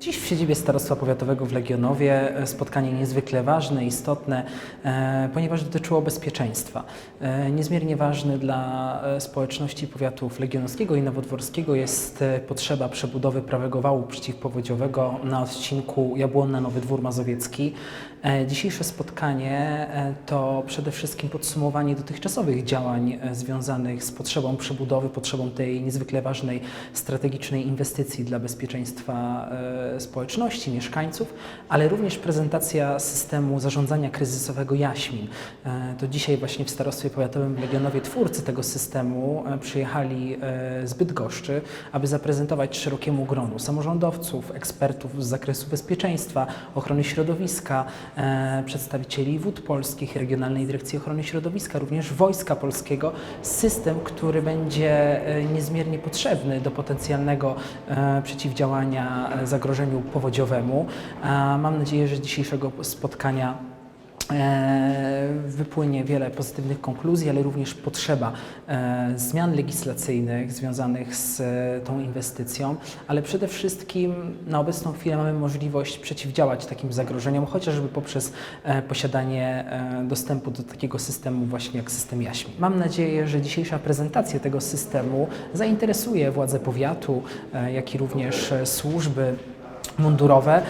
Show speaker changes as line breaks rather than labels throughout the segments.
Dziś w siedzibie Starostwa Powiatowego w Legionowie e, spotkanie niezwykle ważne, istotne, e, ponieważ dotyczyło bezpieczeństwa. E, niezmiernie ważny dla społeczności powiatów legionowskiego i nowodworskiego jest potrzeba przebudowy prawego wału przeciwpowodziowego na odcinku Jabłonna-Nowy Dwór Mazowiecki. Dzisiejsze spotkanie to przede wszystkim podsumowanie dotychczasowych działań związanych z potrzebą przebudowy, potrzebą tej niezwykle ważnej strategicznej inwestycji dla bezpieczeństwa społeczności, mieszkańców, ale również prezentacja systemu zarządzania kryzysowego Jaśmin. E, To dzisiaj właśnie w Starostwie Powiatowym Legionowie twórcy tego systemu e, przyjechali e, z Bydgoszczy, aby zaprezentować szerokiemu gronu samorządowców, ekspertów z zakresu bezpieczeństwa, ochrony środowiska, przedstawicieli wód polskich, Regionalnej Dyrekcji Ochrony Środowiska, również Wojska Polskiego, system, który będzie niezmiernie potrzebny do potencjalnego przeciwdziałania e, zagrożeniu powodziowemu. Mam nadzieję, że z dzisiejszego spotkania E, wypłynie wiele pozytywnych konkluzji, ale również potrzeba e, zmian legislacyjnych związanych z e, tą inwestycją, ale przede wszystkim na obecną chwilę mamy możliwość przeciwdziałać takim zagrożeniom, chociażby poprzez posiadanie dostępu do takiego systemu właśnie jak system Jaśmi. Mam nadzieję, że dzisiejsza prezentacja tego systemu zainteresuje władze powiatu, jak i również służby mundurowe,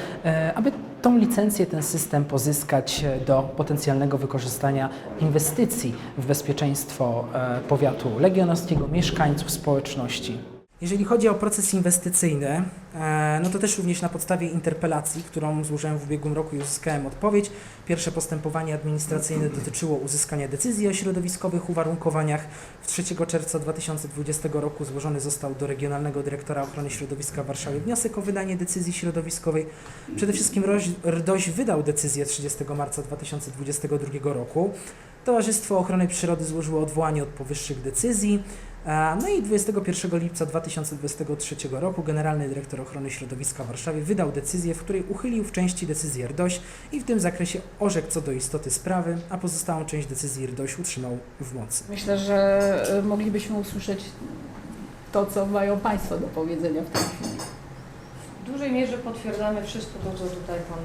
aby tą licencję, ten system pozyskać e, do potencjalnego wykorzystania inwestycji w bezpieczeństwo e, powiatu legionowskiego, mieszkańców, społeczności. Jeżeli chodzi o proces inwestycyjny, e, no to też również na podstawie interpelacji, którą złożyłem w ubiegłym roku i uzyskałem odpowiedź. Pierwsze postępowanie administracyjne dotyczyło uzyskania decyzji o środowiskowych uwarunkowaniach. W 3 czerwca 2020 roku złożony został do Regionalnego Dyrektora Ochrony Środowiska w Warszawie wniosek o wydanie decyzji środowiskowej. Przede wszystkim RDOŚ wydał decyzję 30 marca 2022 roku. Towarzystwo Ochrony Przyrody złożyło odwołanie od powyższych decyzji. No i 21 lipca 2023 roku Generalny Dyrektor Ochrony Środowiska w Warszawie wydał decyzję, w której uchylił w części decyzję RDOŚ i w tym zakresie orzekł co do istoty sprawy, a pozostałą część decyzji RDOŚ utrzymał w mocy.
Myślę, że e, moglibyśmy usłyszeć to, co mają Państwo do powiedzenia w tej chwili.
W dużej mierze potwierdzamy wszystko to, co tutaj Pan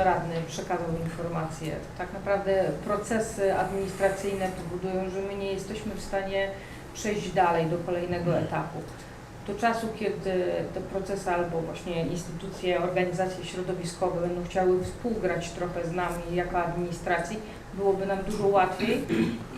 e, Radny przekazał informacje. Tak naprawdę procesy administracyjne powodują, że my nie jesteśmy w stanie przejść dalej do kolejnego etapu. Do czasu, kiedy te procesy albo właśnie instytucje, organizacje środowiskowe będą chciały współgrać trochę z nami jako administracji, byłoby nam dużo łatwiej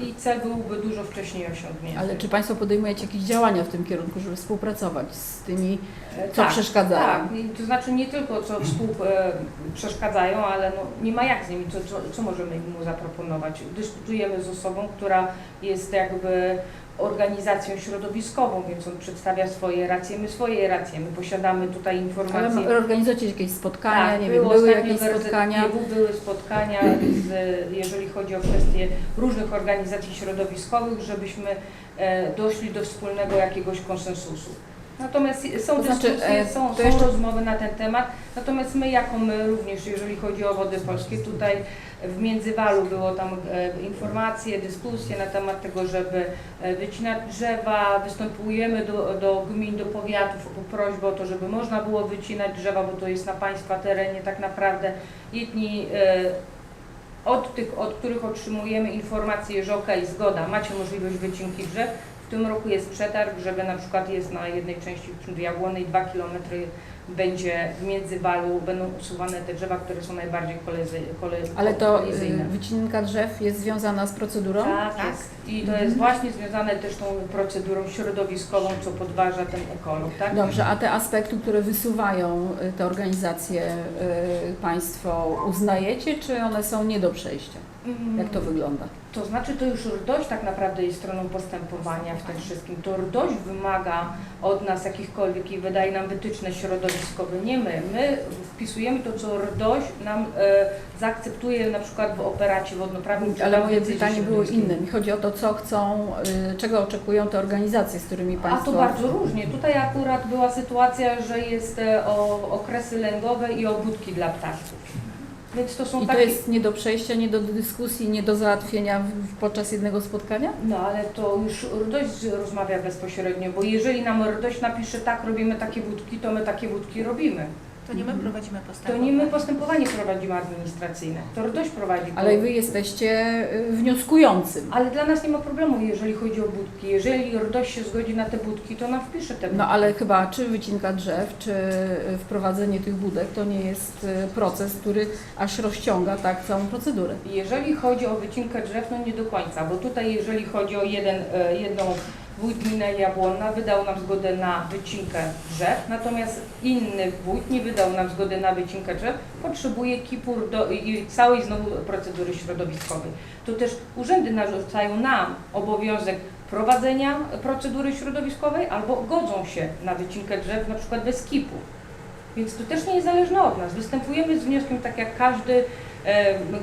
i cel byłby dużo wcześniej osiągnięty.
Ale czy Państwo podejmujecie jakieś działania w tym kierunku, żeby współpracować z tymi,
E,
co przeszkadzają?
Tak, to znaczy nie tylko co współ, e, przeszkadzają, ale no, nie ma jak z nimi, co, co, co możemy mu zaproponować. Dyskutujemy z osobą, która jest jakby organizacją środowiskową, więc on przedstawia swoje racje, my swoje racje, my posiadamy tutaj
Ale
informacje.
ma- organizujecie jakieś spotkania,
Tak,
nie wiem, były jakieś spotkania?
Były spotkania, z, jeżeli chodzi o kwestie różnych organizacji środowiskowych, żebyśmy e, doszli do wspólnego jakiegoś konsensusu. Natomiast są
To znaczy,
dyskusje,
e,
są,
to
są
jeszcze-
rozmowy na ten temat, natomiast my jako my również, jeżeli chodzi o Wody Polskie, tutaj w Międzywalu było tam e, informacje, dyskusje na temat tego, żeby e, wycinać drzewa, występujemy do, do gmin, do powiatów o prośbę o to, żeby można było wycinać drzewa, bo to jest na Państwa terenie tak naprawdę. Jedni od tych, od których otrzymujemy informacje, że ok, zgoda, macie możliwość wycinki drzew. W tym roku jest przetarg, żeby na przykład jest na jednej części w Jabłonej 2 km będzie w Międzywalu, będą usuwane te drzewa, które są najbardziej kolezy, kole,
Ale to
kolizyjne.
y, wycinka drzew jest związana z procedurą?
Tak, jest. I to jest właśnie związane też tą procedurą środowiskową, co podważa ten ekolog, tak?
Dobrze, a te aspekty, które wysuwają y, te organizacje, y, Państwo uznajecie, czy one są nie do przejścia?
Mm.
Jak to wygląda?
To znaczy to już RDOŚ tak naprawdę jest stroną postępowania w tym wszystkim. To RDOŚ wymaga od nas jakichkolwiek i wydaje nam wytyczne środowiskowe, nie my. My wpisujemy to, co RDOŚ nam e, zaakceptuje na przykład w operacie wodnoprawnym.
Ale moje pytanie było inne. Mi chodzi o to, co chcą, y, czego oczekują te organizacje, z którymi
A
Państwo...
to bardzo różnie. Tutaj akurat była sytuacja, że jest e, o okresy lęgowe i obudki dla ptaszków. Więc to są
I to
takie...
jest nie do przejścia, nie do dyskusji, nie do załatwienia w- podczas jednego spotkania?
No ale to już RDOŚ rozmawia bezpośrednio, bo jeżeli nam RDOŚ napisze tak, robimy takie wódki, to my takie wódki robimy.
To nie my prowadzimy
To
postępowanie.
nie my postępowanie prowadzimy administracyjne, to RDOŚ prowadzi.
Ale wy jesteście y, wnioskującym.
Ale dla nas nie ma problemu, jeżeli chodzi o budki. Jeżeli RDOŚ się zgodzi na te budki, to nam wpisze te budki.
No ale chyba czy wycinka drzew, czy y, wprowadzenie tych budek to nie jest y, proces, który aż rozciąga tak całą procedurę.
Jeżeli chodzi o wycinkę drzew, no nie do końca, bo tutaj jeżeli chodzi o jeden, e, jedną wójt gminy Jabłonna wydał nam zgodę na wycinkę drzew, natomiast inny wójt nie wydał nam zgody na wycinkę drzew, potrzebuje KIPUR do, i całej znowu procedury środowiskowej. To też urzędy narzucają nam obowiązek prowadzenia procedury środowiskowej albo godzą się na wycinkę drzew na przykład bez KIP-u. Więc to też nie jest zależne od nas. Występujemy z wnioskiem tak jak każdy,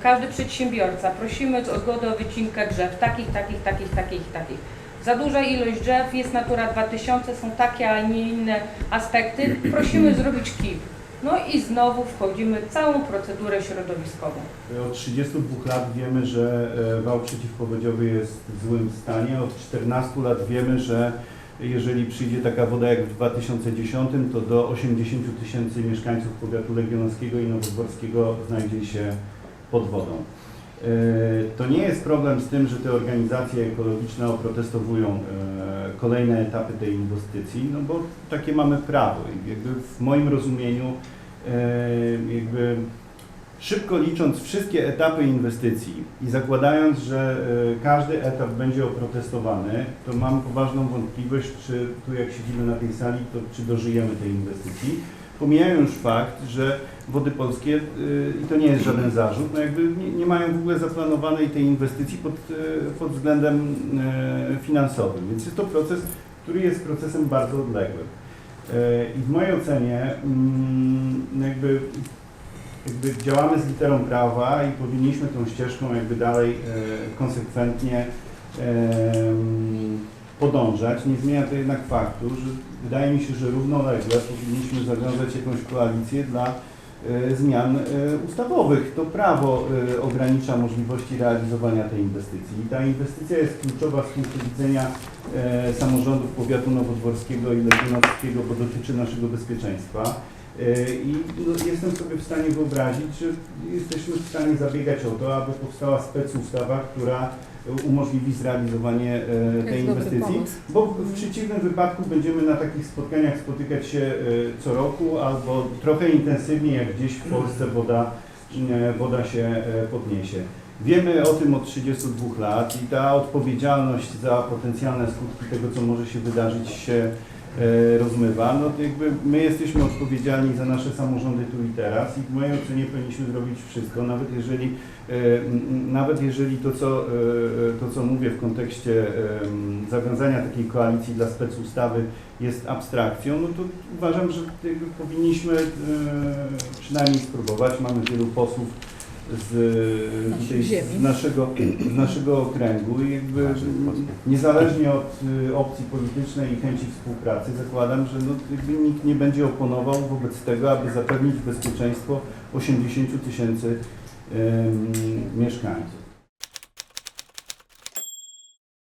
każdy przedsiębiorca. Prosimy o zgodę o wycinkę drzew, takich, takich, takich, takich, takich. Za duża ilość drzew, jest Natura 2000, są takie, a nie inne aspekty. Prosimy zrobić KIP. No i znowu wchodzimy w całą procedurę środowiskową.
Od 32 lat wiemy, że e, wał przeciwpowodziowy jest w złym stanie. Od 14 lat wiemy, że jeżeli przyjdzie taka woda jak w 2010, to do 80 tysięcy mieszkańców powiatu legionowskiego i nowodworskiego znajdzie się pod wodą. E, To nie jest problem z tym, że te organizacje ekologiczne oprotestowują e, kolejne etapy tej inwestycji, no bo takie mamy prawo. I jakby w moim rozumieniu e, jakby szybko licząc wszystkie etapy inwestycji i zakładając, że każdy etap będzie oprotestowany, to mam poważną wątpliwość, czy tu jak siedzimy na tej sali, to czy dożyjemy tej inwestycji. Pomijają już fakt, że Wody Polskie, y, i to nie jest żaden zarzut, no jakby nie, nie mają w ogóle zaplanowanej tej inwestycji pod, y, pod względem y, finansowym, więc jest to proces, który jest procesem bardzo odległym. I w mojej ocenie mm, no jakby jakby działamy z literą prawa i powinniśmy tą ścieżką jakby dalej konsekwentnie podążać. Nie zmienia to jednak faktu, że wydaje mi się, że równolegle powinniśmy zawiązać jakąś koalicję dla e, zmian e, ustawowych. To prawo e, ogranicza możliwości realizowania tej inwestycji. I ta inwestycja jest kluczowa z punktu widzenia samorządów powiatu nowodworskiego i legionowskiego, bo dotyczy naszego bezpieczeństwa. E, I no, jestem sobie w stanie wyobrazić, że jesteśmy w stanie zabiegać o to, aby powstała specustawa, która umożliwi zrealizowanie e, tej inwestycji, bo w przeciwnym wypadku będziemy na takich spotkaniach spotykać się e, co roku albo trochę intensywniej, jak gdzieś w Polsce woda, e, woda się e, podniesie. Wiemy o tym od 32 lat i ta odpowiedzialność za potencjalne skutki tego, co może się wydarzyć, się e, rozmywa. No jakby my jesteśmy odpowiedzialni za nasze samorządy tu i teraz i w mojej ocenie powinniśmy zrobić wszystko, nawet jeżeli, e, nawet jeżeli to, co, e, to, co mówię w kontekście zawiązania takiej koalicji dla specustawy jest abstrakcją, no to uważam, że powinniśmy e, przynajmniej spróbować. Mamy wielu posłów z,
ziemi.
z, naszego, z naszego okręgu i jakby niezależnie od y, opcji politycznej i chęci współpracy zakładam, że no, jakby nikt nie będzie oponował wobec tego, aby zapewnić bezpieczeństwo 80 tysięcy mieszkańców.